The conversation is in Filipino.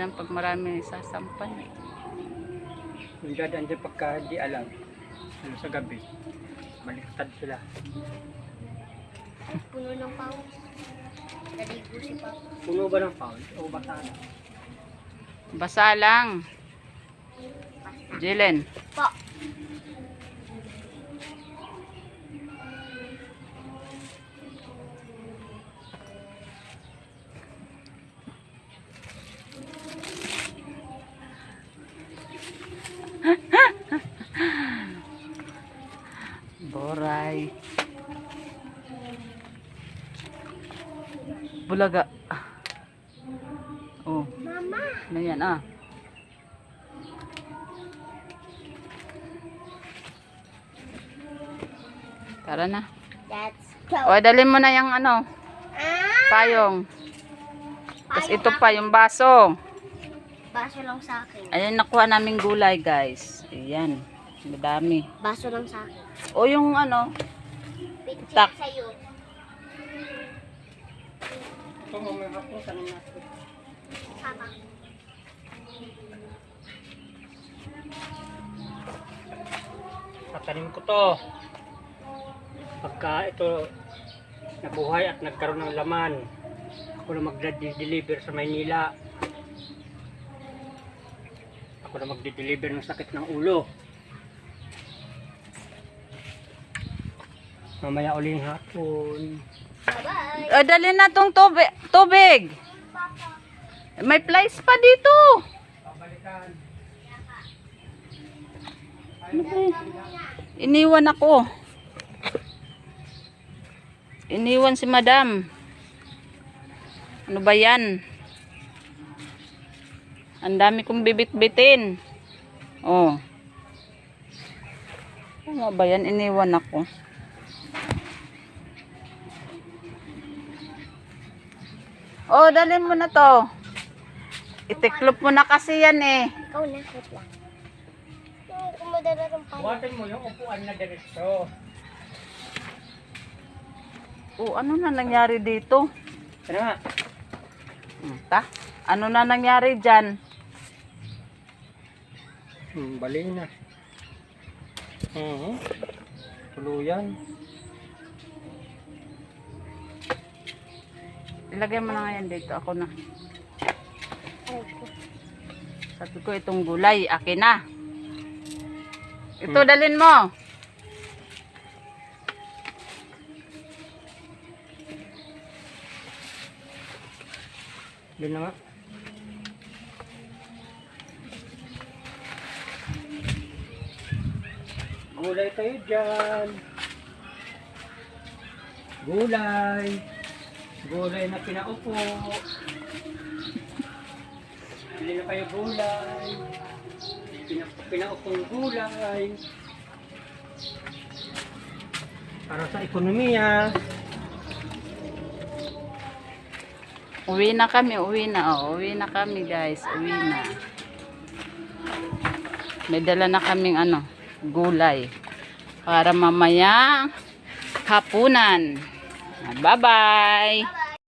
Yan, Pag marami sasampan. Yung dadaan dyan pagka di alam, ano sa gabi, baliktad sila. Puno ng pawis. Naligo si Papa. Puno ba ng pound o bata na? Basa lang. Jillen. Po. Boray. Bulaga. Oh, Mama. ano yan ah. Tara na. Let's go. O, dalhin mo na yung ano, Ah! payong. Tapos ito pa, yung baso. Baso lang sa akin. Ayan, nakuha namin gulay, guys. Ayan. Madami. Baso lang sa akin. O, yung ano, Tak. sa'yo. Ito mo may hapon, tanong natin. Sama. Tatanim ko to. Pagka ito nabuhay at nagkaroon ng laman, ako na magde-deliver sa Maynila. Ako na magde-deliver ng sakit ng ulo. Mamaya uling hapon. Bye-bye. o, dalhin na tong tubig. tubig. May flies pa dito. Pabalikan. Ano? Iniwan ako. Iniwan si madam. Ano ba yan? Ang dami kong bibit-bitin. Oh. Ano ba yan? Iniwan ako. Oh, dalhin mo na to. Itiklop mo na kasi yan eh. Ikaw na, wait lang. Yung kumadala ng pawis. Buhatin mo yung upuan na diretso. Oh, ano na nangyari dito? Ano nga? Hmm, Ta? Ano na nangyari dyan? Hmm, bali na. Mhm. Tuluyan. Ilagay mo na nga yan dito. Ako na. Sabi ko itong gulay. Akin na. Ito dalin mo. Yun na nga. Gulay kayo dyan. Gulay. Gulay na pinaupo. Bili na kayo gulay. Pina, pinaupong gulay. Para sa ekonomiya. Uwi na kami. Uwi na. Oh. Uwi na kami guys. Uwi na. May dala na kaming ano, gulay. Para mamaya hapunan. Bye-bye.